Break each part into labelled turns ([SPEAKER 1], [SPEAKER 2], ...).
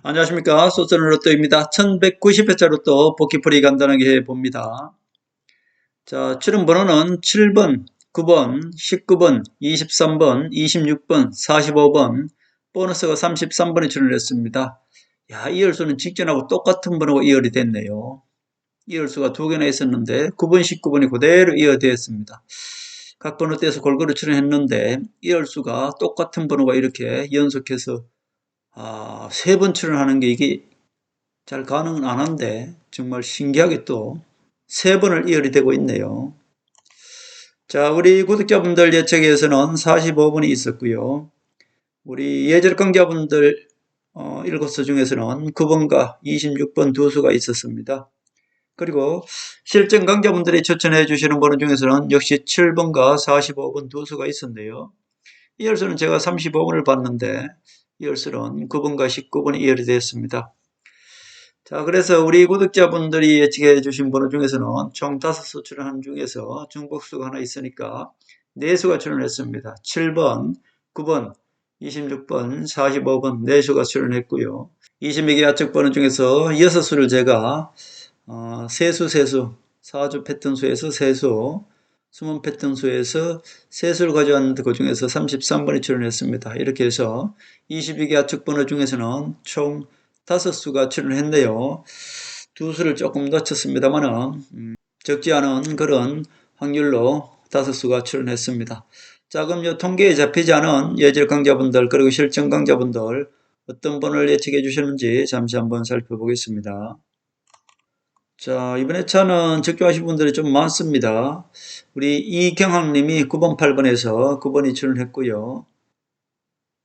[SPEAKER 1] 안녕하십니까. 소설은 로또입니다. 1190회차 로또 복귀풀이 간단하게 해봅니다. 자, 출연 번호는 7번, 9번, 19번, 23번, 26번, 45번, 보너스가 33번에 출연했습니다. 야, 이열수는 직전하고 똑같은 번호가 이열이 됐네요. 이열수가 두 개나 있었는데 9번, 19번이 그대로 이어되었습니다. 각 번호 떼서 골고루 출연했는데 이열수가 똑같은 번호가 이렇게 연속해서 아, 세 번 출연하는 게 이게 잘 가능은 안 한데 정말 신기하게 또 세 번을 이열이 되고 있네요. 자, 우리 구독자분들 예측에서는 45번이 있었고요. 우리 예절 강자분들 어, 7수 중에서는 9번과 26번 두 수가 있었습니다. 그리고 실전 강자분들이 추천해 주시는 번호 중에서는 역시 7번과 45번 두 수가 있었네요. 이 열수는 제가 35번을 봤는데 이 열수는 9번과 19번이 이열이 되었습니다. 자, 그래서 우리 구독자분들이 예측해 주신 번호 중에서는 총 5수 출연한 중에서 중복수가 하나 있으니까 4수가 출연했습니다. 7번, 9번, 26번, 45번 4수가 출연했고요. 22개 야측 번호 중에서 6수를 제가 어, 세수, 세수, 4주 패턴 수에서 세수, 숨은 패턴 수에서 세수를 가져왔는데 그 중에서 33번이 출연했습니다. 이렇게 해서 22개 야측 번호 중에서는 총 5수가 출연했네요. 두 수를 조금 놓쳤습니다만은 음, 적지 않은 그런 확률로 5수가 출연했습니다. 자, 그럼 이 통계에 잡히지 않은 예절 강자분들 그리고 실전 강자분들 어떤 번호를 예측해 주셨는지 잠시 한번 살펴보겠습니다. 자, 이번에 차는 적중하신 분들이 좀 많습니다. 우리 이경학님이 9번, 8번에서 9번 이 출연했고요.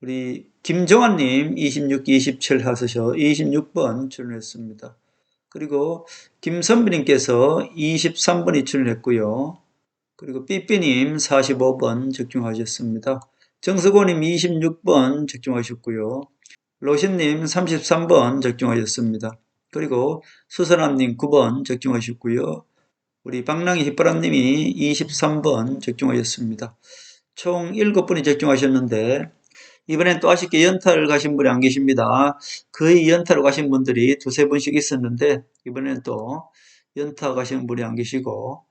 [SPEAKER 1] 우리 김정환님 26, 27 하셔서 26번 출연했습니다. 그리고 김선비님께서 23번 이 출연했고요. 그리고 삐삐님 45번 적중하셨습니다. 정석호님 26번 적중하셨고요. 로신님 33번 적중하셨습니다. 그리고 수선함님 9번 적중하셨고요. 우리 방랑이 휘바람님이 23번 적중하셨습니다. 총 7분이 적중하셨는데 이번엔 또 아쉽게 연타를 가신 분이 안 계십니다. 거의 연타로 가신 분들이 두세 분씩 있었는데 이번엔 또 연타 가신 분이 안 계시고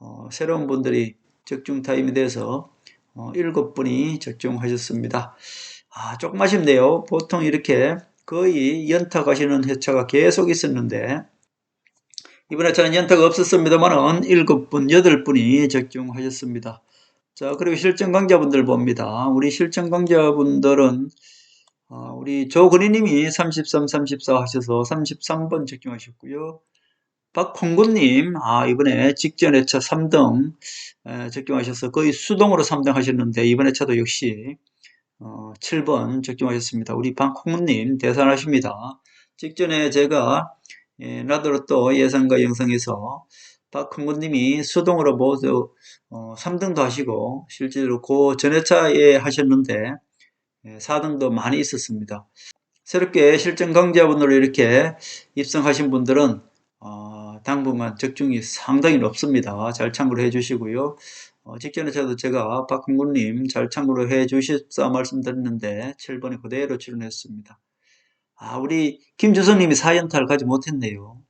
[SPEAKER 1] 어, 새로운 분들이 적중 타임이 돼서 어, 7분이 적중하셨습니다. 아, 조금 아쉽네요. 보통 이렇게 거의 연타 가시는 회차가 계속 있었는데 이번에 저는 연타가 없었습니다만은 7분, 8분이 적중하셨습니다. 자, 그리고 실전 강자분들 봅니다. 우리 실전 강자분들은 어, 우리 조근희님이 33, 34 하셔서 33번 적중하셨고요. 박홍구님, 아, 이번에 직전 회차 3등 에, 적중하셔서 거의 수동으로 3등 하셨는데 이번 회차도 역시 어, 7번 적중하셨습니다. 우리 박홍구님 대단하십니다. 직전에 제가 예, 나더러 또 예상과 영상에서 박홍구님이 수동으로 모두 어, 3등도 하시고 실제로 그 전회차에 하셨는데 예, 4등도 많이 있었습니다. 새롭게 실전 강자분으로 이렇게 입성하신 분들은 어, 당분간 적중이 상당히 높습니다. 잘 참고를 해주시고요. 어, 직전에 저도 제가 박홍구님 잘 참고를 해주십사 말씀드렸는데 7번에 그대로 출연했습니다. 아, 우리 김주성님이 4연타를 가지 못했네요.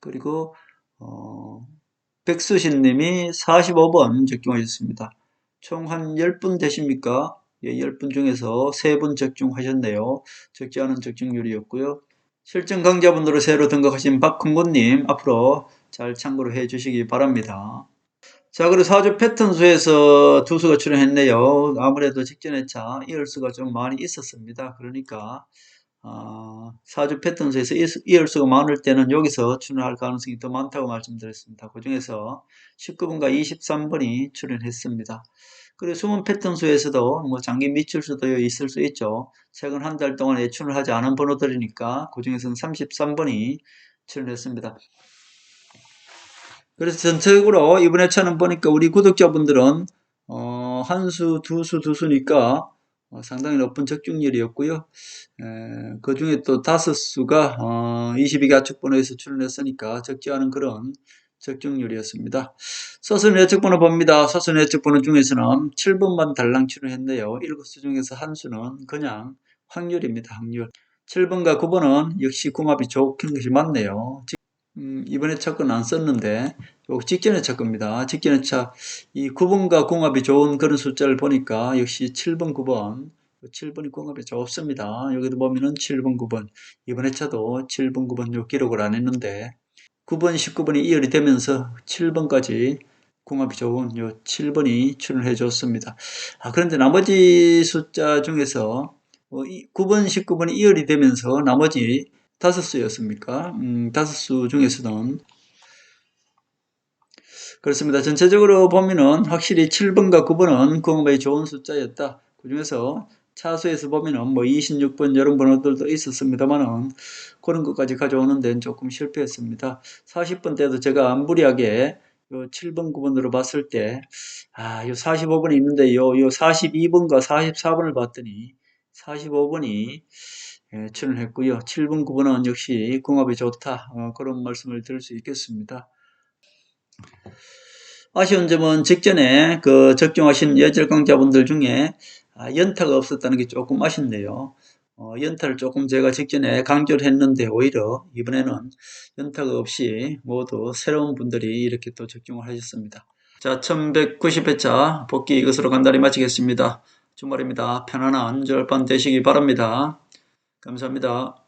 [SPEAKER 1] 그리고 어, 백수신님이 45번 적중하셨습니다. 총 한 10분 되십니까? 예, 10분 중에서 3분 적중하셨네요. 적지 않은 적중률이었고요. 실전 강자분으로 새로 등극하신 박흥곤님 앞으로 잘 참고를 해 주시기 바랍니다. 자, 그리고 사주 패턴 수에서 두 수가 출연했네요. 아무래도 직전 회차 이열수가 좀 많이 있었습니다. 그러니까 어, 사주 패턴 수에서 이열수가 많을 때는 여기서 출연할 가능성이 더 많다고 말씀드렸습니다. 그 중에서 19번과 23번이 출연했습니다. 그리고 숨은 패턴 수에서도 뭐 장기 미칠 수도 있을 수 있죠. 최근 한 달 동안 예출을 하지 않은 번호들이니까 그 중에서는 33번이 출연했습니다. 그래서 전체적으로 이번 회차는 보니까 우리 구독자분들은 어, 한 수, 두 수, 두 수니까 어, 상당히 높은 적중률이었고요. 그 중에 또 다섯 수가 어, 22개 하축번호에서 출연했으니까 적지 않은 그런 적중률이었습니다. 서순 예측번호 봅니다. 서순 예측번호 중에서는 7번만 달랑 출연했네요. 7수 중에서 한 수는 그냥 확률입니다. 확률. 7번과 9번은 역시 궁합이 좋긴 것이 맞네요. 지- 음, 이번에 차건 안 썼는데 요 직전에 차 겁니다. 직전에 차 이 9번과 궁합이 좋은 그런 숫자를 보니까 역시 7번, 9번 7번이 궁합이 좋습니다. 여기도 보면은 7번, 9번 이번에 차도 7번, 9번 요 기록을 안 했는데 9번, 19번이 이열이 되면서 7번까지 궁합이 좋은 요 7번이 출연해 줬습니다. 아, 그런데 나머지 숫자 중에서 어, 이 9번, 19번이 이열이 되면서 나머지 다섯 수였습니까? 음, 다섯 수 중에서는 그렇습니다. 전체적으로 보면은 확실히 7번과 9번은 궁합이 좋은 숫자였다. 그 중에서 차수에서 보면은 뭐 26번 이런 번호들도 있었습니다만은 그런 것까지 가져오는 데는 조금 실패했습니다. 40번 때도 제가 무리하게 요 7번, 9번으로 봤을 때, 아, 요 45번이 있는데 요, 요 42번과 44번을 봤더니 45번이 예, 출연했고요. 7번, 9번은 역시 궁합이 좋다. 어, 그런 말씀을 드릴 수 있겠습니다. 아쉬운 점은 직전에 그 적중하신 예절강자분들 중에 아, 연타가 없었다는 게 조금 아쉽네요. 어, 연타를 조금 제가 직전에 강조를 했는데 오히려 이번에는 연타가 없이 모두 새로운 분들이 이렇게 또 적중을 하셨습니다. 자, 1190회차 복귀 이것으로 간단히 마치겠습니다. 주말입니다. 편안한 절반 되시기 바랍니다. 감사합니다.